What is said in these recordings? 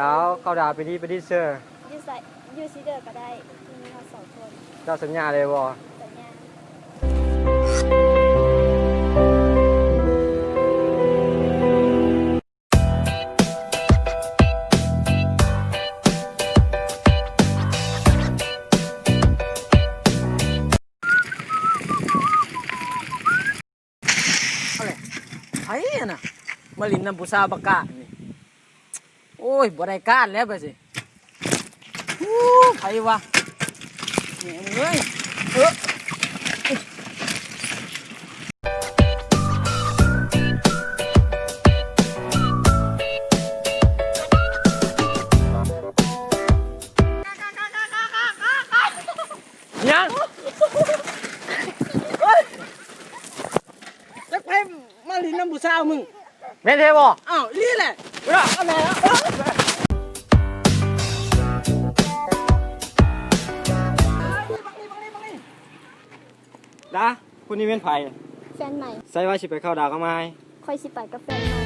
ดาวเข้าดาวไปนี่ไปดิเซอร์อยูใส่อยูซีเดอร์ก็ได้มีเราสองคนเจ้าสัญญาเลยบ่สัญญาไผอะน่ะมาลินน้ำผู้สาวบักกะนี่ โอ้ยบ่ได้การแล้วไปสิฮู้ไผวะแหม่มึงเอ้ยเออยังเฮ้ยจักไผมาลินน้ำผู้สาวมึง แม่นเทบ่อ้าวนี่แหละเออเอาแล้วเออดาคุณนี่เป็นไผแฟนใหม่ ใส่ว่าสิไปเข้าดาวก็มาให้ค่อยสิไปกับแฟนใหม่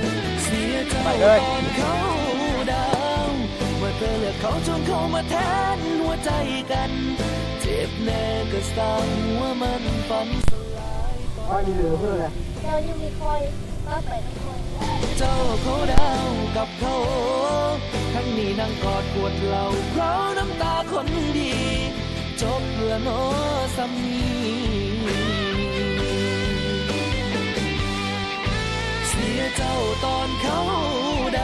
ไปเลยเขาดาวเมื่อเธอเลือกเขาจนเข้ามาแทนหัวใจกัน เจ็บแน่ก็สั่งว่ามันฝันสลายว่ามีเหลือเพื่ออะไรเรายังมีคอย ก็เปทุกคนเจ้าเขาดาวกับเขาทั้งนี้นั่งกอดปวดเหล่าเพราะน้ำตาคนดี จบเพื่อนโอสามีเสียเจ้าตอนเขา